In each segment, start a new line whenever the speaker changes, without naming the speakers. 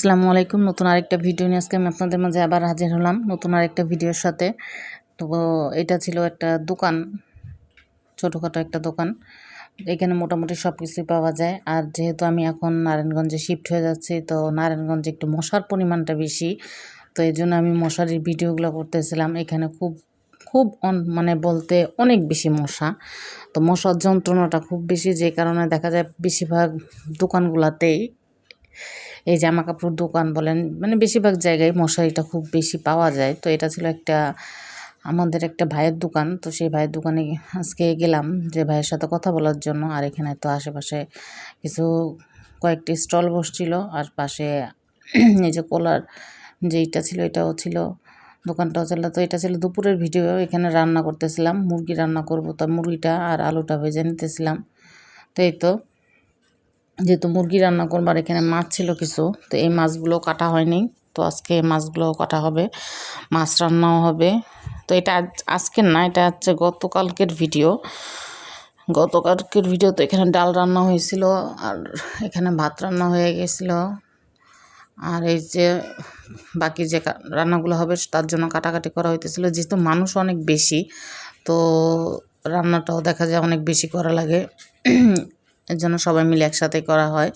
আসসালামু আলাইকুম। নতুন আরেকটা ভিডিও নিয়ে আজকে আমি আপনাদের মাঝে আবার হাজির হলাম নতুন আরেকটা ভিডিওর সাথে। তো এটা ছিল একটা দোকান, ছোটোখাটো একটা দোকান। এখানে মোটামুটি সব কিছুই পাওয়া যায়। আর যেহেতু আমি এখন নারায়ণগঞ্জে শিফট হয়ে যাচ্ছি, তো নারায়ণগঞ্জে একটু মশার পরিমাণটা বেশি। তো এই জন্য আমি মশারির ভিডিওগুলো করতেছিলাম। এখানে খুব খুব মানে বলতে অনেক বেশি মশা। তো মশার যন্ত্রণাটা খুব বেশি, যে কারণে দেখা যায় বেশিরভাগ দোকানগুলোতেই এই জামা কাপড় দোকান বলেন মানে বেশিরভাগ জায়গায় মশারিটা খুব বেশি পাওয়া যায়। তো এটা ছিল একটা, আমাদের একটা ভাইয়ের দোকান। তো সেই ভাইয়ের দোকানে আজকে গেলাম যে ভাইয়ের সাথে কথা বলার জন্য। আর এখানে তো আশেপাশে কিছু, কয়েকটি স্টল বসছিল। আর পাশে এই যে কলার যেইটা ছিল, এটাও ছিল, দোকানটাও ছিল। তো এটা ছিল দুপুরের ভিডিও। এখানে রান্না করতেছিলাম, মুরগি রান্না করব, তো মুরগিটা আর আলুটা ভেজে নিতেছিলাম। তো এই তো যেহেতু মুরগি রান্না করবার এখানে মাছ ছিল কিছু, তো এই মাছগুলো কাটা হয়নি। তো আজকে মাছগুলো কাটা হবে, মাছ রান্নাও হবে। তো এটা আজ- আজকের না, এটা হচ্ছে গতকালকের ভিডিও। গতকালকের ভিডিও তো এখানে ডাল রান্না হয়েছিল আর এখানে ভাত রান্না হয়ে গেছিল। আর এই যে বাকি যে রান্নাগুলো হবে, তার জন্য কাটাকাটি করা হইতেছিল। যেহেতু মানুষ অনেক বেশি, তো রান্নাটাও দেখা যায় অনেক বেশি করা লাগে। এর জন্য সবাই মিলে একসাথে করা হয়।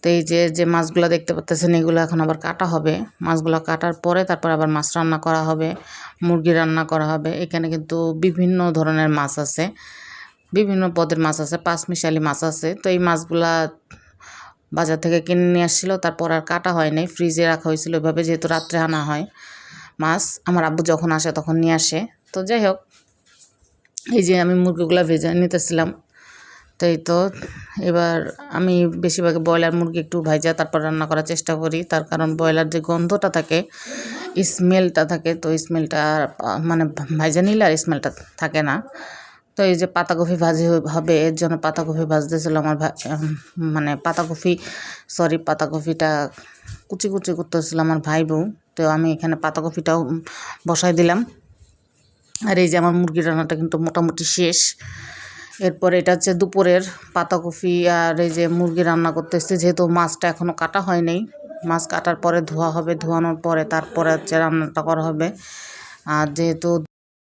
তো এই যে যে মাছগুলো দেখতে পাচ্ছেন এগুলো এখন আবার কাটা হবে। মাছগুলো কাটার পরে তারপর আবার মাছ রান্না করা হবে, মুরগি রান্না করা হবে। এখানে কিন্তু বিভিন্ন ধরনের মাছ আছে, বিভিন্ন পদের মাছ আছে, পাঁচমিশালি মাছ আছে। তো এই মাছগুলা বাজার থেকে কিনে নিয়ে আসছিল, তারপর আর কাটা হয় নাই, ফ্রিজে রাখা হয়েছিল। ওইভাবে যেহেতু রাত্রে আনা হয় মাছ, আমার আব্বু যখন আসে তখন নিয়ে আসে। তো যাই হোক, এই যে আমি মুরগিগুলো ভেজে নিতেছিলাম তো এই তো, এবার আমি বেশিরভাগ ব্রয়লার মুরগি একটু ভাজা, তারপর রান্না করার চেষ্টা করি। তার কারণ ব্রয়লার যে গন্ধটা থাকে, স্মেলটা থাকে, তো স্মেলটা মানে ভাজা নিলে আর স্মেলটা থাকে না। তো এই যে পাতাকপি ভাজি হবে, এর জন্য পাতাকপি ভাজতেছিল আমার মানে পাতাকপি সরি পাতাকপিটা কুচি কুচি করতেছিল আমার ভাই বউ। তো আমি এখানে পাতাকপিটাও বসাই দিলাম। আর এই যে আমার মুরগির রান্নাটা কিন্তু মোটামুটি শেষ। এরপর এটা হচ্ছে দুপুরের পাতাকপি আর এই যে মুরগি রান্না করতেছি, যেহেতু মাছটা এখনও কাটা হয় নাই মাছ কাটার পরে ধোয়া হবে, ধোয়ানোর পরে তারপরে হচ্ছে রান্নাটা করা হবে। আর যেহেতু